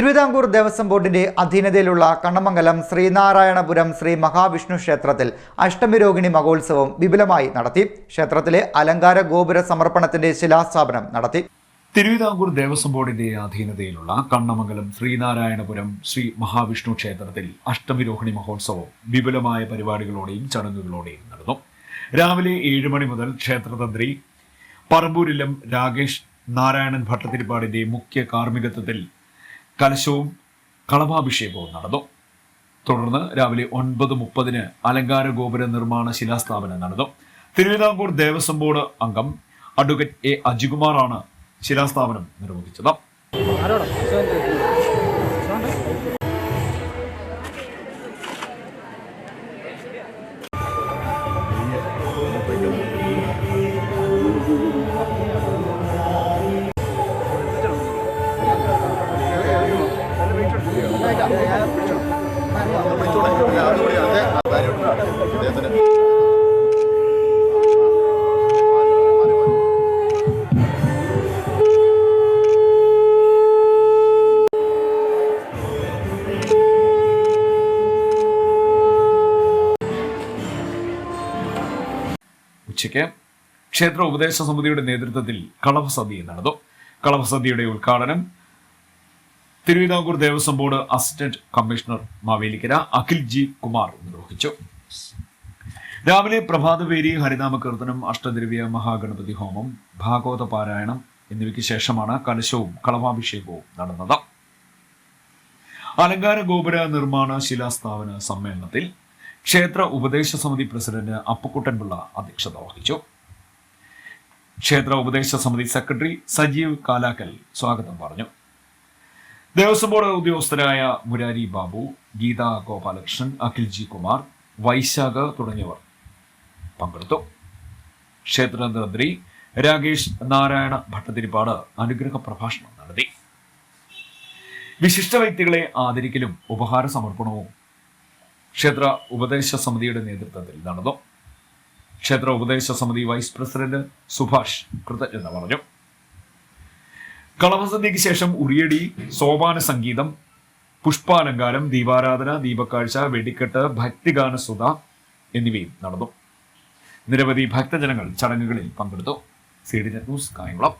തിരുവിതാംകൂർ ദേവസ്വം ബോർഡിന്റെ അധീനതയിലുള്ള കണ്ണമംഗലം ശ്രീനാരായണപുരം ശ്രീ മഹാവിഷ്ണു ക്ഷേത്രത്തിൽ അഷ്ടമിരോഹിണി മഹോത്സവം വിപുലമായി നടത്തി ക്ഷേത്രത്തിലെ അലങ്കാര ഗോപുര സമർപ്പണത്തിന്റെ ശിലാസ്ഥാപനം നടത്തി. തിരുവിതാംകൂർ ദേവസ്വം ബോർഡിന്റെ അധീനതയിലുള്ള കണ്ണമംഗലം ശ്രീനാരായണപുരം ശ്രീ മഹാവിഷ്ണു ക്ഷേത്രത്തിൽ അഷ്ടമിരോഹിണി മഹോത്സവം വിപുലമായ പരിപാടികളോടെയും ചടങ്ങുകളോടെയും നടന്നു. രാവിലെ ഏഴ് മണി മുതൽ ക്ഷേത്രതന്ത്രി പറമ്പൂരിലം രാകേഷ് നാരായണൻ ഭട്ടതിരിപ്പാടിന്റെ മുഖ്യ കാർമ്മികത്വത്തിൽ കലശവും കളഭാഭിഷേകവും നടന്നു. തുടർന്ന് രാവിലെ ഒൻപത് മുപ്പതിന് അലങ്കാര ഗോപുര നിർമ്മാണ ശിലാസ്ഥാപനം നടന്നു. തിരുവിതാംകൂർ ദേവസ്വം ബോർഡ് അംഗം അഡ്വക്കേറ്റ് എ അജികുമാറാണ് ശിലാസ്ഥാപനം നിർവഹിച്ചത്. ഉച്ചയ്ക്ക് ക്ഷേത്ര ഉപദേശ സമിതിയുടെ നേതൃത്വത്തിൽ കളഭസദ്യ നടന്നു. കളഭസദ്യയുടെ ഉദ്ഘാടനം Thiruvithamkoor Devaswom board assistant commissioner Mavelikkara Akhil G Kumar നിർവഹിച്ചു. രാവിലെ പ്രഭാതപേരി ഹരിനാമ കീർത്തനം അഷ്ടദ്രവ്യ മഹാഗണപതി ഹോമം ഭാഗവത പാരായണം എന്നിവയ്ക്ക് ശേഷമാണ് കലശവും കളവാഭിഷേകവും നടന്നത്. അലങ്കാര ഗോപുര നിർമ്മാണ ശിലാസ്ഥാപന സമ്മേളനത്തിൽ ക്ഷേത്ര ഉപദേശ സമിതി പ്രസിഡന്റ് അപ്പുക്കുട്ടൻപിള്ള അധ്യക്ഷത വഹിച്ചു. ക്ഷേത്ര ഉപദേശ സമിതി സെക്രട്ടറി സജീവ് കാലാക്കൽ സ്വാഗതം പറഞ്ഞു. ദേവസ്വം ബോർഡ് ഉദ്യോഗസ്ഥരായ മുരാരി ബാബു ഗീത ഗോപാലകൃഷ്ണൻ അഖിൽജി കുമാർ വൈശാഖ് തുടങ്ങിയവർ പങ്കെടുത്തു. ക്ഷേത്രതന്ത്രി രാകേഷ് നാരായണ ഭട്ടതിരിപ്പാട് അനുഗ്രഹ പ്രഭാഷണം നടത്തി. വിശിഷ്ട വ്യക്തികളെ ആദരിക്കലും ഉപഹാര സമർപ്പണവും ക്ഷേത്ര ഉപദേശ സമിതിയുടെ നേതൃത്വത്തിൽ നടന്നു. ക്ഷേത്ര ഉപദേശ സമിതി വൈസ് പ്രസിഡന്റ് സുഭാഷ് കൃതജ്ഞത പറഞ്ഞു. കളഭസദ്യയ്ക്ക് ശേഷം ഉറിയടി സോപാന സംഗീതം പുഷ്പാലങ്കാരം ദീപാരാധന ദീപക്കാഴ്ച വെടിക്കെട്ട് ഭക്തിഗാന സുധ എന്നിവയും നടന്നു. നിരവധി ഭക്തജനങ്ങൾ ചടങ്ങുകളിൽ പങ്കെടുത്തു. C D news Kayamkulam.